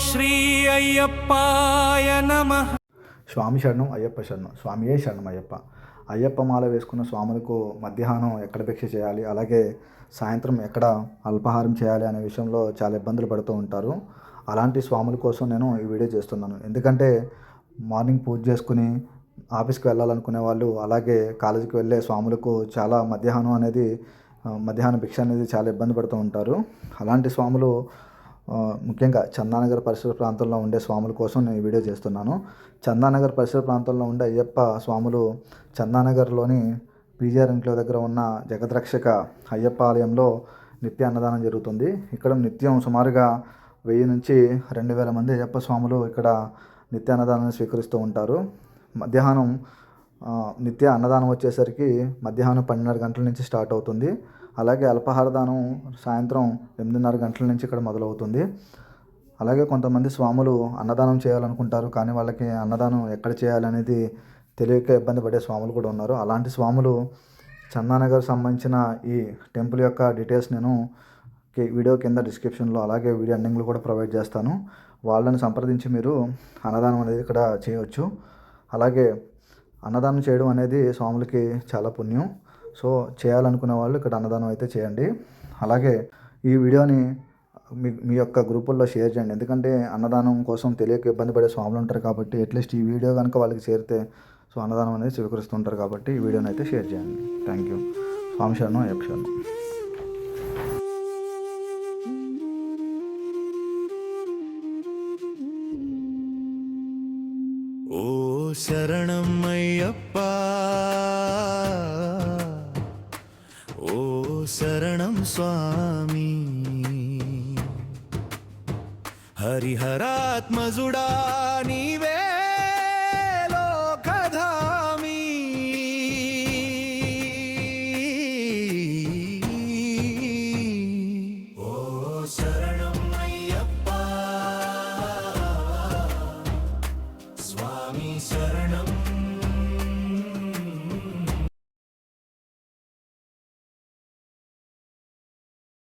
శ్రీ అయ్యప్పాయ నమ. స్వామి శరణం అయ్యప్ప శరణం. స్వామియే శరణం అయ్యప్ప. అయ్యప్ప మాల వేసుకున్న స్వాములకు మధ్యాహ్నం ఎక్కడ భిక్ష చేయాలి? అలాగే సాయంత్రం ఎక్కడ అల్పాహారం చేయాలి అనే విషయంలో చాలా ఇబ్బందులు పడుతూ ఉంటారు. అలాంటి స్వాముల కోసం నేను ఈ వీడియో చేస్తున్నాను. ఎందుకంటే మార్నింగ్ పూజ చేసుకుని ఆఫీస్కి వెళ్ళాలనుకునే వాళ్ళు అలాగే కాలేజీకి వెళ్ళే స్వాములకు చాలా మధ్యాహ్నం అనేది మధ్యాహ్న మధ్యాహ్నం భిక్ష అనేది చాలా ఇబ్బంది పడుతూ ఉంటారు. అలాంటి స్వాములు ముఖ్యంగా చందానగర్ పరిసర ప్రాంతంలో ఉండే స్వాముల కోసం నేను ఈ వీడియో చేస్తున్నాను. చందానగర్ పరిసర ప్రాంతంలో ఉండే అయ్యప్ప స్వాములు చందానగర్లోని పీజీఆర్ ఇంట్లో దగ్గర ఉన్న జగద్రక్షక అయ్యప్ప ఆలయంలో నిత్య అన్నదానం జరుగుతుంది. ఇక్కడ నిత్యం సుమారుగా వెయ్యి నుంచి రెండు వేల మంది అయ్యప్ప స్వాములు ఇక్కడ నిత్య అన్నదానాన్ని స్వీకరిస్తూ ఉంటారు. మధ్యాహ్నం నిత్య అన్నదానం వచ్చేసరికి మధ్యాహ్నం పన్నెండున్నర గంటల నుంచి స్టార్ట్ అవుతుంది. అలాగే అల్పాహార దానం సాయంత్రం ఎనిమిదిన్నర గంటల నుంచి ఇక్కడ మొదలవుతుంది. అలాగే కొంతమంది స్వాములు అన్నదానం చేయాలనుకుంటారు కానీ వాళ్ళకి అన్నదానం ఎక్కడ చేయాలనేది తెలియక ఇబ్బంది పడే స్వాములు కూడా ఉన్నారు. అలాంటి స్వాములు చందానగర్ సంబంధించిన ఈ టెంపుల్ యొక్క డీటెయిల్స్ నేను వీడియో కింద డిస్క్రిప్షన్లో అలాగే వీడియో ఎండింగ్లో కూడా ప్రొవైడ్ చేస్తాను. వాళ్ళని సంప్రదించి మీరు అన్నదానం అనేది ఇక్కడ చేయవచ్చు. అలాగే అన్నదానం చేయడం అనేది స్వాములకి చాలా పుణ్యం. సో చేయాలనుకునే వాళ్ళు ఇక్కడ అన్నదానం అయితే చేయండి. అలాగే ఈ వీడియోని మీ మీ యొక్క గ్రూపుల్లో షేర్ చేయండి. ఎందుకంటే అన్నదానం కోసం తెలియక ఇబ్బంది పడే స్వాములు ఉంటారు కాబట్టి అట్లీస్ట్ ఈ వీడియో కనుక వాళ్ళకి చేరితే సో అన్నదానం అనేది స్వీకరిస్తుంటారు కాబట్టి ఈ వీడియోని అయితే షేర్ చేయండి. Thank you. స్వామి శరణం యక్షణం శరణం అయ్యప్ప ఓ శరణం స్వామి హరిహరాత్మజుడా నీవే లోకధామి ఓ శరణం అయ్యప్ప స్వామి శరణం മരണം